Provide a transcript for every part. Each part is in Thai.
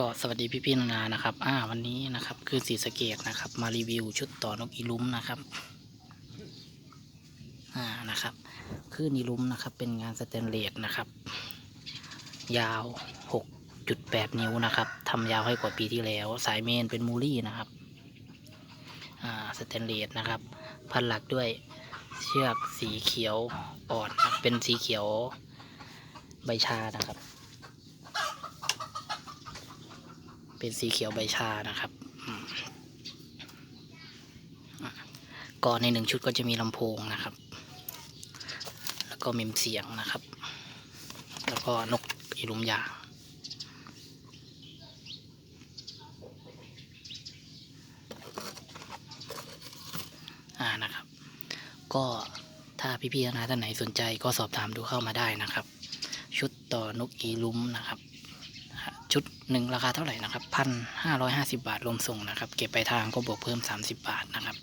ก็สวัสดีพี่พี่ๆนานานะครับอ่าวันนี้นะครับคือสีสเกตนะครับ มารีวิวชุดต่อนกอีลุ้มนะครับอ่านะครับคือนีลุ้มนะครับ เป็นงานสแตนเลสนะครับ ยาว 6.8 นิ้วนะครับทำยาวให้กว่าปีที่แล้ว สายเมนเป็นมูลี่นะครับอ่าสแตนเลสนะครับ พันหลักด้วยเชือกสีเขียวอ่อนนะครับเป็นสีเขียวใบชานะครับ เป็นสีเขียวใบชานะครับก่อนในหนึ่งชุดก็จะมีลำโพงนะครับ แล้วก็เมมเสียงนะครับ แล้วก็นกอีลุมยางอ่านะครับ ก็ถ้าพี่ๆนะท่านไหนสนใจก็สอบถามดูเข้ามาได้นะครับ ชุดต่อนกอีลุมนะครับ ชุดหนึ่งราคาเท่าไหร่นะครับพันห้าร้อยห้าสิบาทรวมส่งนะครับ เก็บไปลายทางก็บวกเพิ่มสามสิบบาทนะครับ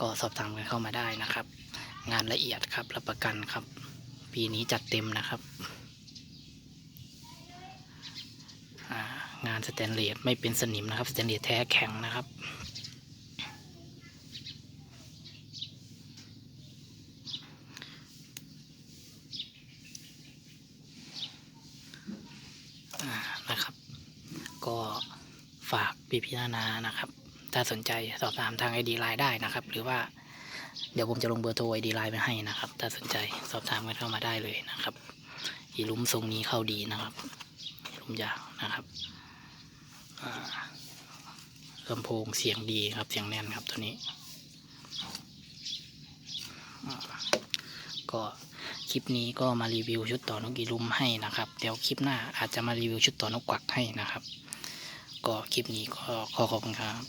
ก็สอบถามกันเข้ามาได้นะครับ งานละเอียดครับรับประกันครับ ปีนี้จัดเต็มนะครับงานสแตนเลสไม่เป็นสนิมนะครับสแตนเลสแท้แข็งนะครับ อ่านะครับ ก็ฝากพี่พิจารณานะครับ ถ้าสนใจสอบถามทางไอดีไลน์ได้นะครับ หรือว่าเดี๋ยวผมจะลงเบอร์โทรไอดีไลน์ไปให้นะครับ ถ้าสนใจสอบถามกันเข้ามาได้เลยนะครับ อีลุมทรงนี้เข้าดีนะครับลุมยาวนะครับลำโพงเสียงดีครับ เสียงแน่นครับตัวนี้ ก็ คลิปนี้ก็มารีวิวชุดต่อนกอีลุมให้นะครับ เดี๋ยวคลิปหน้าอาจจะมารีวิวชุดต่อนกกวักให้นะครับ ก็คลิปนี้ก็ขอขอบคุณครับ